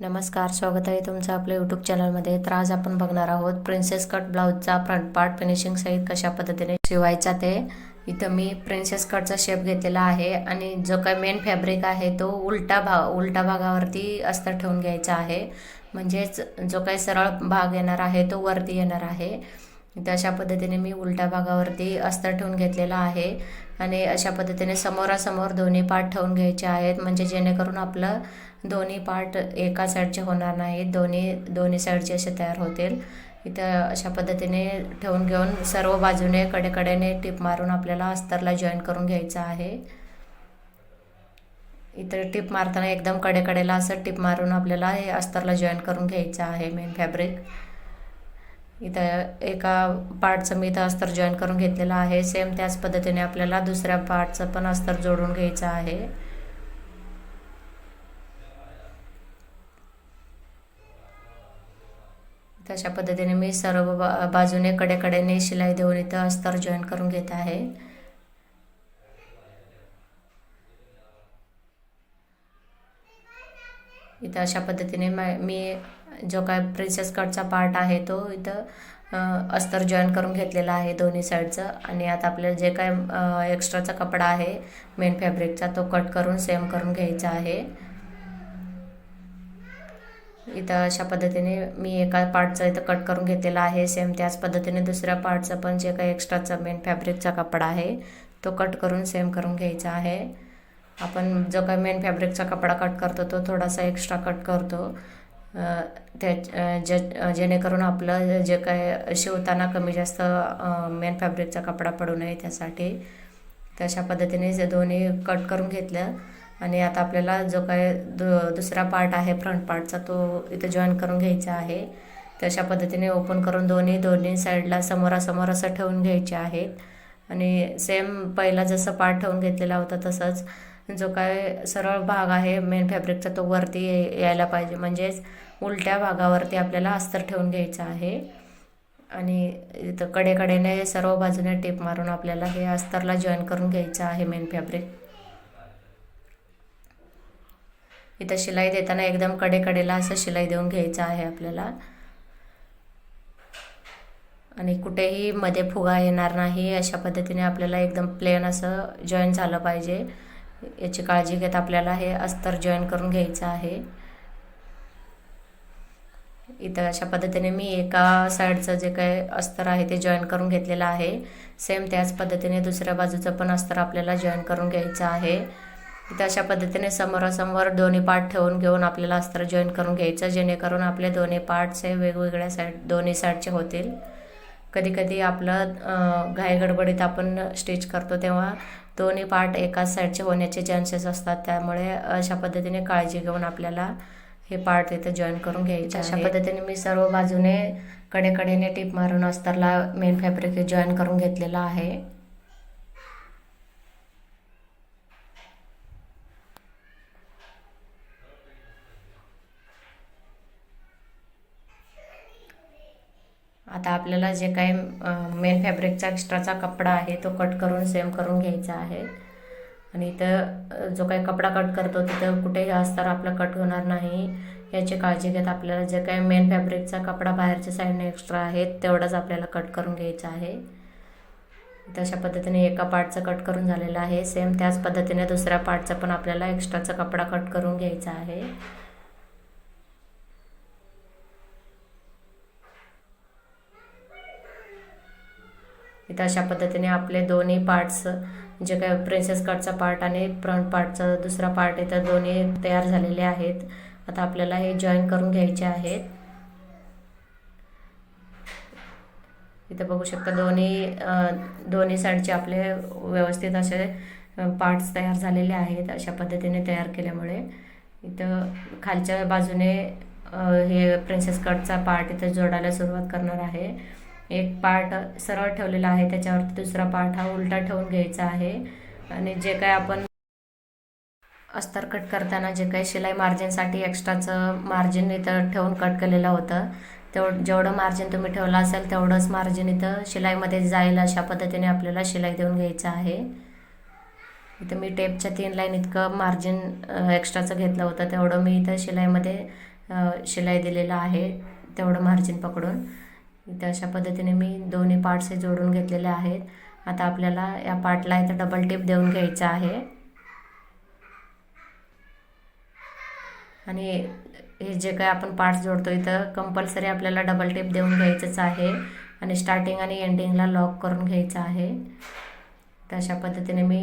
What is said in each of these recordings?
नमस्कार स्वागत आहे तुमचं आपल्या यूट्यूब चॅनलमध्ये तर आज आपण बघणार आहोत प्रिन्सेस कट ब्लाऊजचा फ्रंट पार्ट फिनिशिंग सहित कशा पद्धतीने शिवायचा ते. इथं मी प्रिन्सेस कटचा शेप घेतलेला आहे आणि जो काही मेन फॅब्रिक आहे तो उलटा भाग उलटा भागावरती अस्तर ठेवून घ्यायचा आहे. म्हणजेच जो काही सरळ भाग येणार आहे तो वरती येणार आहे. तर अशा पद्धतीने मी उलट्या भागावरती अस्तर ठेवून घेतलेला आहे. आणि अशा पद्धतीने समोरासमोर दोन्ही पार्ट ठेवून घ्यायचे आहेत. म्हणजे जेणेकरून आपलं दोन्ही पार्ट एका साईडचे होणार नाहीत. दोन्ही दोन्ही साईडचे असे तयार होतील. इथं अशा पद्धतीने ठेवून घेऊन सर्व बाजूने कडेकडेने टिप मारून आपल्याला अस्तरला जॉईन करून घ्यायचं आहे. इथं टिप मारताना एकदम कडेकडेला असं टिप मारून आपल्याला हे अस्तरला जॉईन करून घ्यायचं आहे मेन फॅब्रिक इथं एका पार्टचं मी इथं अस्तर जॉईन करून घेतलेलं आहे. सेम त्याच पद्धतीने आपल्याला दुसऱ्या पार्टचं पण अस्तर जोडून घ्यायचं आहे. तशा पद्धतीने मी सर्व बा बाजूने कडेकडेने शिलाई देऊन इथं अस्तर जॉईन करून घेत आहे. इथं अशा पद्धतीने मी जो काय प्रिन्सेस कटचा पार्ट आहे तो इथं अस्तर जॉईन करून घेतलेला आहे दोन्ही साईडचं आणि आता आपल्याला जे काय एक्स्ट्राचा कपडा आहे मेन फॅब्रिकचा तो कट करून सेम करून घ्यायचा आहे. इथं अशा पद्धतीने मी एका पार्टचं इथं कट करून घेतलेला आहे. सेम त्याच पद्धतीने दुसऱ्या पार्टचं पण जे काही एक्स्ट्राचा मेन फॅब्रिकचा कपडा आहे तो कट करून सेम करून घ्यायचा आहे. आपण जो काही मेन फॅब्रिकचा कपडा कट करतो तो थोडासा एक्स्ट्रा कट करतो. त्या जे जेणेकरून आपलं जे काय शिवताना कमी जास्त मेन फॅब्रिकचा कपडा पडू नये त्यासाठी. तशा पद्धतीने जे दोन्ही कट करून घेतलं. आणि आता आपल्याला जो काय दु दुसरा पार्ट आहे फ्रंट पार्टचा तो इथं जॉईन करून घ्यायचा आहे. तशा पद्धतीने ओपन करून दोन्ही दोन्ही साईडला समोरासमोर असं ठेवून घ्यायचे आहेत. आणि सेम पहिला जसं पार्ट ठेवून घेतलेला होता तसंच जो काय सरळ भाग आहे मेन फॅब्रिकचा तो वरती यायला पाहिजे. म्हणजेच उलट्या भागावरती आपल्याला अस्तर ठेवून घ्यायचं आहे. आणि इथं कडेकडेने सर्व बाजूने टेप मारून आपल्याला हे अस्तरला जॉईन करून घ्यायचं आहे मेन फॅब्रिक इथं शिलाई देताना एकदम कडेकडेला असं शिलाई देऊन घ्यायचं आहे आपल्याला. आणि कुठेही मध्ये फुगा येणार नाही अशा पद्धतीने आपल्याला एकदम प्लेन असं जॉईन झालं पाहिजे. याची काळजी घेत आपल्याला हे अस्तर जॉईन करून घ्यायचं आहे. इथं अशा पद्धतीने मी एका साईडचं जे काही अस्तर आहे ते जॉईन करून घेतलेलं आहे. सेम त्याच पद्धतीने दुसऱ्या बाजूचं पण अस्तर आपल्याला जॉईन करून घ्यायचं आहे. इथं अशा पद्धतीने समोरासमोर दोन्ही पार्ट ठेवून घेऊन आपल्याला अस्तर जॉईन करून घ्यायचं जेणेकरून आपले दोन्ही पार्ट्स हे वेगवेगळ्या साईड दोन्ही साईडचे होतील. कधी कधी आपलं घाई गडबडीत आपण स्टिच करतो तेव्हा दोन्ही पार्ट एकाच साईडचे होण्याचे चान्सेस असतात. त्यामुळे अशा पद्धतीने काळजी घेऊन आपल्याला हे पार्ट इथं जॉईन करून घ्यायचे अशा पद्धतीने मी सर्व बाजूने कडेकडेने टीप मारून अस्तरला मेन फॅब्रिक जॉईन करून घेतलेला आहे. आता आपल्याला जे काही मेन फॅब्रिकचा एक्स्ट्राचा कपडा आहे तो कट करून सेम करून घ्यायचा आहे. आणि इथं जो काही कपडा कट करतो तिथं कुठेही अस्तर आपलं कट होणार नाही. याची काळजी घेत आपल्याला जे काही मेन फॅब्रिकचा कपडा बाहेरच्या साईडने एक्स्ट्रा आहे तेवढंच आपल्याला कट करून घ्यायचा आहे. तशा पद्धतीने एका पार्टचं कट करून झालेलं आहे. सेम त्याच पद्धतीने दुसऱ्या पार्टचा पण आपल्याला एक्स्ट्राचा कपडा कट करून घ्यायचा आहे. इथं अशा पद्धतीने आपले दोन्ही पार्ट्स जे काय प्रिन्सेस कटचा पार्ट आणि फ्रंट पार्टचा दुसरा पार्ट इथं दोन्ही तयार झालेले आहेत. आता आपल्याला हे जॉईन करून घ्यायचे आहेत. इथं बघू शकता दोन्ही दोन्ही साईडचे आपले व्यवस्थित असे पार्ट्स तयार झालेले आहेत अशा पद्धतीने तयार केल्यामुळे. इथं खालच्या बाजूने हे प्रिन्सेस कटचा पार्ट इथं जोडायला सुरुवात करणार आहे. एक पार्ट सरळ ठेवलेला आहे त्याच्यावरती दुसरा पार्ट हा उलटा ठेवून घ्यायचा आहे. आणि जे काय आपण अस्तर कट करताना जे काही शिलाई मार्जिनसाठी एक्स्ट्राचं मार्जिन इथं ठेवून कट केलेलं होतं. तेवढं जेवढं मार्जिन तुम्ही ठेवलं असेल तेवढंच मार्जिन इथं शिलाईमध्ये जाईल अशा पद्धतीने आपल्याला शिलाई देऊन घ्यायचं आहे. इथं मी टेपच्या तीन लाईन इतकं मार्जिन एक्स्ट्राचं घेतलं होतं तेवढं मी इथं शिलाईमध्ये शिलाई दिलेलं आहे तेवढं मार्जिन पकडून. इथे अशा पद्धतीने मी दोन्ही पार्ट्स हे जोडून घेतलेले आहेत. आता आपल्याला या पार्टला इथं डबल टिप देऊन घ्यायचं आहे. आणि हे जे काही आपण पार्ट्स जोडतो इथं कंपल्सरी आपल्याला डबल टिप देऊन घ्यायचंच आहे. आणि स्टार्टिंग आणि एंडिंगला लॉक करून घ्यायचं आहे. तर अशा पद्धतीने मी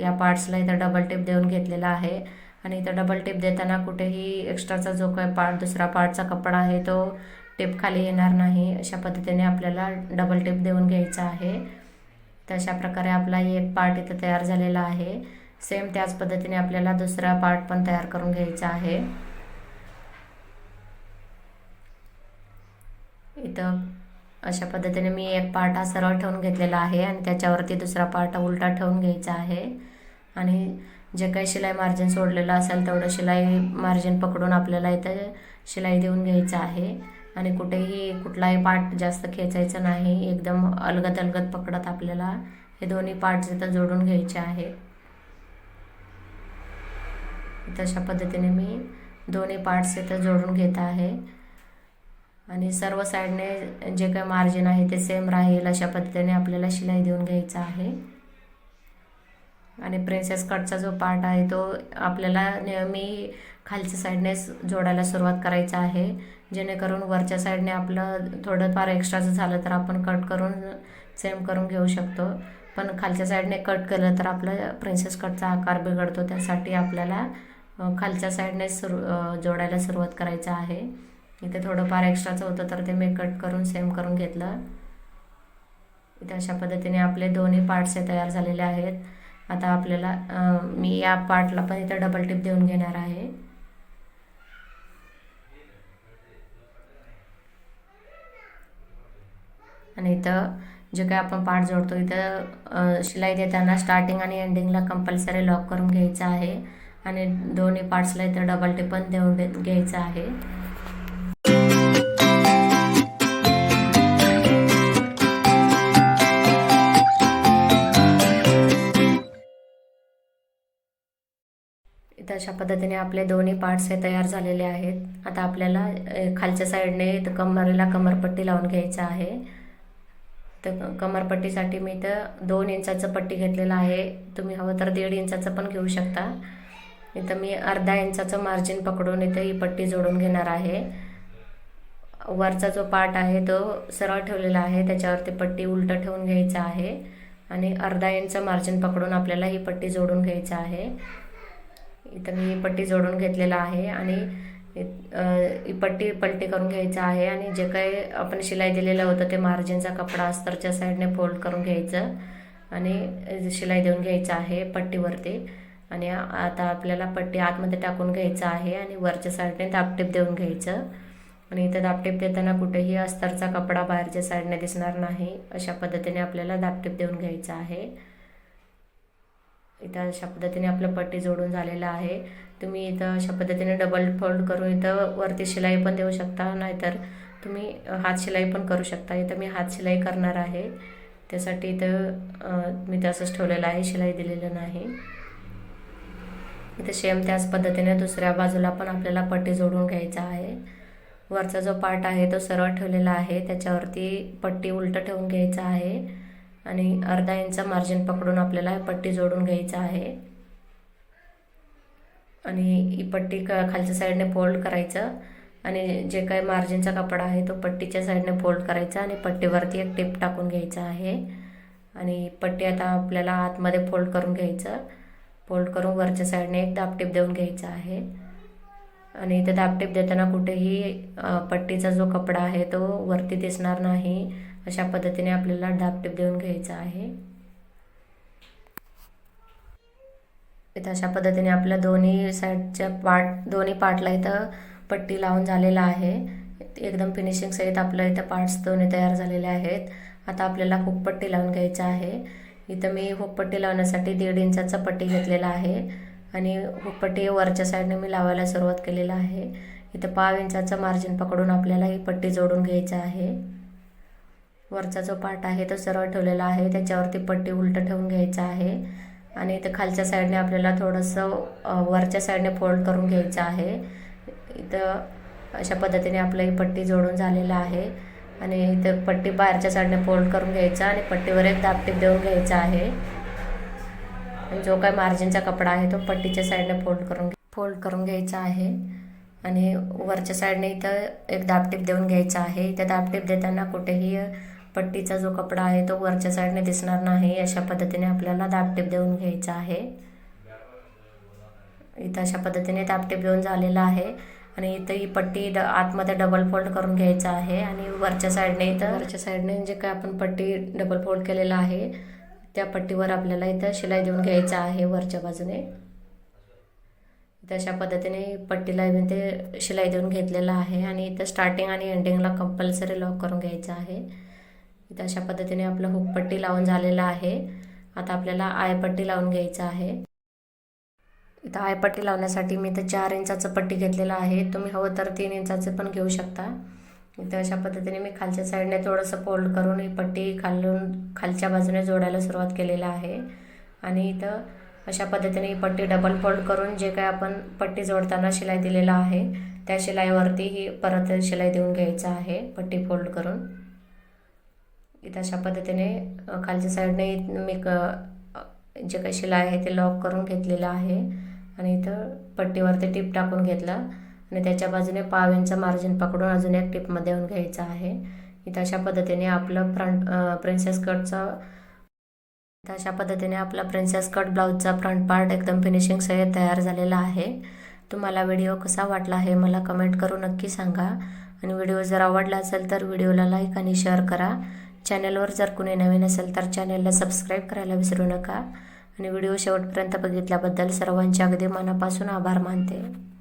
या पार्ट्सला इथं डबल टिप देऊन घेतलेला आहे. आणि इथं डबल टिप देताना कुठेही एक्स्ट्राचा जो काही पार्ट दुसरा पार्टचा कपडा आहे तो टेप खाली येणार नाही. अशा पद्धतीने आपल्याला डबल टेप देऊन घ्यायचा आहे. तर अशा प्रकारे आपला एक पार्ट इथं तयार झालेला आहे. सेम त्याच पद्धतीने आपल्याला दुसरा पार्ट पण तयार करून घ्यायचा आहे. इथं अशा पद्धतीने मी एक पार्ट हा सरळ ठेवून घेतलेला आहे आणि त्याच्यावरती दुसरा पार्ट उलटा ठेवून घ्यायचा आहे. आणि जे काही शिलाई मार्जिन सोडलेलं असेल तेवढं शिलाई मार्जिन पकडून आपल्याला इथं शिलाई देऊन घ्यायचं आहे. आणि कुठेही कुठलाही पार्ट जास्त खेचायचं नाही. एकदम अलगद अलगद पकडत आपल्याला हे दोन्ही पार्ट्स इथं जोडून घ्यायचे आहेत तशा पद्धतीने मी दोन्ही पार्ट्स इथं जोडून घेत आहे. आणि सर्व साईडने जे काही मार्जिन आहे ते सेम राहील अशा पद्धतीने आपल्याला शिलाई देऊन घ्यायचा आहे. आणि प्रिन्सेस कटचा जो पार्ट आहे तो आपल्याला नेहमी खालच्या साईडने जोडायला सुरुवात करायचा आहे. जेणेकरून वरच्या साईडने आपलं थोडंफार एक्स्ट्राचं झालं तर आपण कट करून सेम करून घेऊ शकतो. पण खालच्या साईडने कट केलं तर आपलं प्रिन्सेस कटचा आकार बिघडतो. त्यासाठी आपल्याला खालच्या साईडने सुरू जोडायला सुरुवात करायचं आहे. इथे थोडंफार एक्स्ट्राचं होतं तर ते मी कट करून सेम करून घेतलं. इथे अशा पद्धतीने आपले दोन्ही पार्ट्स हे तयार झालेले आहेत. आता आपल्याला मी या पार्टला पण इथे डबल टिप देऊन घेणार आहे. आणि इथं जे काही आपण पार्ट जोडतो इथं शिलाई देताना स्टार्टिंग आणि एंडिंगला कंपल्सरी लॉक करून घ्यायचं आहे. आणि दोन्ही पार्ट्सला इथं डबल टिपन पण देऊन घ्यायचं आहे. इथं अशा पद्धतीने आपले दोन्ही पार्ट्स हे तयार झालेले आहेत. आता आपल्याला खालच्या साईडने कमरेला कमरपट्टी लावून घ्यायचं आहे. तर कमरपट्टीसाठी मी इथं दोन इंचाचं पट्टी घेतलेलं आहे. तुम्ही हवं तर दीड इंचाचं पण घेऊ शकता. इथं मी अर्धा इंचाचं मार्जिन पकडून इथं ही पट्टी जोडून घेणार आहे. वरचा जो पार्ट आहे तो सरळ ठेवलेला आहे. त्याच्यावरती पट्टी उलटं ठेवून घ्यायचं आहे. आणि अर्धा इंच मार्जिन पकडून आपल्याला ही पट्टी जोडून घ्यायचं आहे. इथं मी पट्टी जोडून घेतलेला आहे. आणि पट्टी पलटी करून घ्यायचं आहे आणि जे काही आपण शिलाई दिलेलं होतं ते मार्जिनचा कपडा अस्तरच्या साईडने फोल्ड करून घ्यायचं आणि शिलाई देऊन घ्यायचं आहे पट्टीवरती. आणि आता आपल्याला पट्टी आतमध्ये टाकून घ्यायचं आहे आणि वरच्या साईडने दापटीप देऊन घ्यायचं. आणि इथं दापटीप देताना कुठेही अस्तरचा कपडा बाहेरच्या साईडने दिसणार नाही अशा पद्धतीने आपल्याला दापटीप देऊन घ्यायचं आहे. इथं अशा पद्धतीने आपलं पट्टी जोडून झालेलं आहे. तुम्ही इथं अशा पद्धतीने डबल फोल्ड करून इथं वरती शिलाई पण देऊ शकता नाहीतर तुम्ही हात शिलाई पण करू शकता. इथं मी हात शिलाई करणार आहे. त्यासाठी इथं मी तसंच ठेवलेलं आहे शिलाई दिलेलं नाही. इथं सेम त्याच पद्धतीने दुसऱ्या बाजूला पण आपल्याला पट्टी जोडून घ्यायचा आहे. वरचा जो पार्ट आहे तो सरळ ठेवलेला आहे. त्याच्यावरती पट्टी उलटं ठेवून घ्यायचा आहे. आणि अर्धा इंच मार्जिन पकडून आपल्याला पट्टी जोडून घ्यायचं आहे. आणि ही पट्टी क खालच्या साईडने फोल्ड करायचं. आणि जे काही मार्जिनचा कपडा आहे तो पट्टीच्या साईडने फोल्ड करायचा आणि पट्टीवरती एक टेप टाकून घ्यायचा आहे. आणि पट्टी आता आपल्याला आतमध्ये फोल्ड करून घ्यायचं. फोल्ड करून वरच्या साईडने एक दाबटेप देऊन घ्यायचा आहे. आणि इथे दाबटेप देताना कुठेही पट्टीचा जो कपडा आहे तो वरती दिसणार नाही. अशा पद्धतीने आपल्याला दाबटेप देऊन घ्यायचा आहे. इथं अशा पद्धतीने आपल्या दोन्ही साईडच्या पार्ट दोन्ही पार्टला इथं पट्टी लावून झालेला आहे. एकदम फिनिशिंग सहित आपलं इथं पार्ट्स दोन्ही तयार झालेले आहेत. आता आपल्याला हुकपट्टी लावून घ्यायचं आहे. इथं मी हुकपट्टी लावण्यासाठी दीड इंचाचा पट्टी घेतलेला आहे. आणि हुकपट्टी वरच्या साईडने मी लावायला सुरुवात केलेला आहे. इथं पाव इंचाचं मार्जिन पकडून आपल्याला ही पट्टी जोडून घ्यायचं आहे. वरचा जो पार्ट आहे तो सरळ ठेवलेला आहे. त्याच्यावरती पट्टी उलटं ठेवून घ्यायचं आहे. आणि इथं खालच्या साईडने आपल्याला थोडंसं वरच्या साईडने फोल्ड करून घ्यायचं आहे. इथं अशा पद्धतीने आपलं ही पट्टी जोडून झालेलं आहे. आणि इथं पट्टी बाहेरच्या साईडने फोल्ड करून घ्यायचा आणि पट्टीवर एक दापटीप देऊन घ्यायचा आहे. आणि जो काय मार्जिनचा कपडा आहे तो पट्टीच्या साईडने फोल्ड करून फोल्ड करून घ्यायचा आहे. आणि वरच्या साईडने इथं एक दापटीप देऊन घ्यायचा आहे. इथं दापटीप देताना कुठेही पट्टीचा जो कपडा आहे तो वरच्या साईडने दिसणार नाही. अशा पद्धतीने आपल्याला दाबटेप देऊन घ्यायचा आहे. इथं अशा पद्धतीने दाबटेप देऊन झालेला आहे. आणि इथं ही पट्टी ड आतमध्ये डबल फोल्ड करून घ्यायचं आहे. आणि वरच्या साईडने इथं वरच्या साईडने जे काय आपण पट्टी डबल फोल्ड केलेलं आहे त्या पट्टीवर आपल्याला इथं शिलाई देऊन घ्यायचं आहे वरच्या बाजूने. इथं अशा पद्धतीने पट्टीला इथं ते शिलाई देऊन घेतलेलं आहे. आणि इथं स्टार्टिंग आणि एंडिंगला कंपल्सरी लॉक करून घ्यायचं आहे. इथं अशा पद्धतीने आपलं हुक पट्टी लावून झालेलं आहे. आता आपल्याला आयपट्टी लावून घ्यायचं आहे. इथं आयपट्टी लावण्यासाठी मी इथं चार इंचाचं पट्टी घेतलेलं आहे. तुम्ही हवं तर तीन इंचाचं पण घेऊ शकता. इथं अशा पद्धतीने मी खालच्या साईडने थोडंसं फोल्ड करून ही पट्टी खालून खालच्या बाजूने जोडायला सुरुवात केलेलं आहे. आणि इथं अशा पद्धतीने ही पट्टी डबल फोल्ड करून जे काय आपण पट्टी जोडताना शिलाई दिलेला आहे त्या शिलाईवरती ही परत शिलाई देऊन घ्यायचं आहे पट्टी फोल्ड करून. इथं अशा पद्धतीने खालच्या साईडने मी क जे काही शिलाई आहे ते लॉक करून घेतलेलं आहे. आणि इथं पट्टीवरती टिप टाकून घेतलं. आणि त्याच्या बाजूने पाव इंच मार्जिन पकडून अजून एक टिपमध्ये येऊन घ्यायचं आहे. इथं अशा पद्धतीने आपलं फ्रंट प्रिन्सेस कटचा तर अशा पद्धतीने आपला प्रिन्सेस कट ब्लाऊजचा फ्रंट पार्ट एकदम फिनिशिंग सहित तयार झालेला आहे. तुम्हाला व्हिडिओ कसा वाटला आहे मला कमेंट करून नक्की सांगा. आणि व्हिडिओ जर आवडला असेल तर व्हिडिओला लाईक आणि शेअर करा. चॅनलवर जर कुणी नवीन असेल तर चॅनलला सबस्क्राईब करायला विसरू नका. आणि व्हिडिओ शेवटपर्यंत बघितल्याबद्दल सर्वांचे अगदी मनापासून आभार मानते.